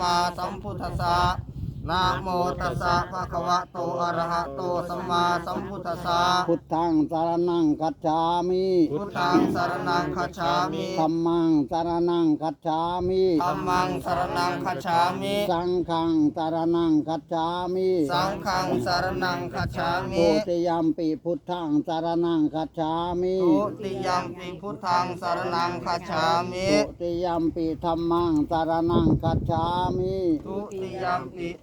มาสัมพุทธัสสะ นะโมตัสสะภะคะวะโตอะระหะโตสัมมาสัมพุทธัสสะพุทธังสารนังคัจฉามิพุทธังสรณังคัจฉามิธัมมังสารนังคัจฉามิธัมมังสรณังคัจฉามิสังฆังสารนังคัจฉามิสังฆังสรณังคัจฉามิตุติยมปิพุทธังสารนังคัจฉามิทุติยัมปิพุทธังสรณังคัจฉามิตุติยมปิธัมมังสารนังคัจฉามิทุติยัมปิ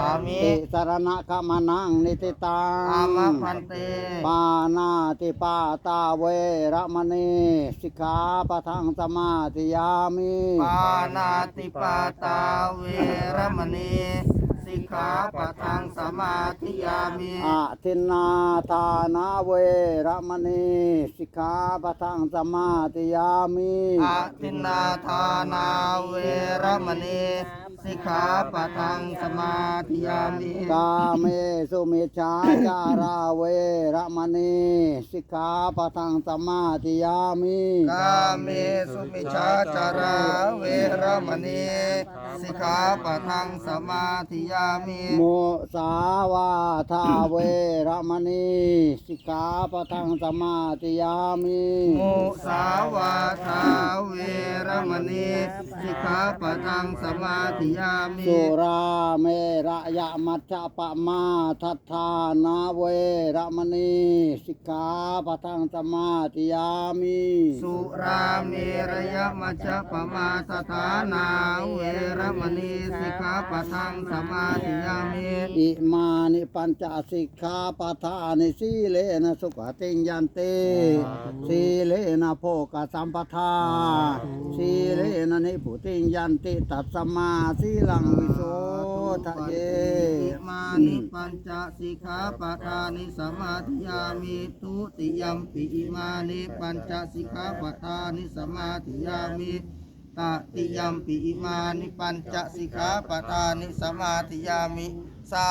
ามิติสารณะขมานังนิติตัอางมะพันเตปานาติปาตาเวระมณีสิกขาปะทังสมาธิยามิปานาติปาตาเวรมณีสิกขาปะทังสมาธิยามิอาทินนาทานาเวระมณีสิกขาปะทังสมาธิยามิอาทินนาทานาเวรมณี สิกขาปะทังสมาธิยามิกาเมสุมิชาจาราเวระมณีสิกขาปะทังสมาธิยามิกาเมสุมิชาจาราเวรมณีสิกขาปะทังสมาธิยามิโมสาวาทาเวระมณีสิกขาปะทังสมาธิยามิมุสาวาทาเวร มณีสิกขาปะทังสมาธิยามิสุราเมระยะมัจจปะมาทัฏฐานาเวรมณีสิกขาปะทังสมาธิยามิสุราเมรยมัจจปมาสถานาเวรมณีสิกขาปะทังสมาธิยามิอิมานิปัญจสิกขาปทานิสีเลนะสุขติงยันเตสีเลนะโภกสัมปทาสีเลนะนิพุติยันติตัสสมาสีลังวิโสทะเยอิมานิปัญจสิกขาปทานิสมาธิยามิทุติยัมปิอิมานิปัญจสิกขาปทานิสมาธิยามิตติยัมปิอิมานิปัญจสิกขาปทานิสมาธิยามิสา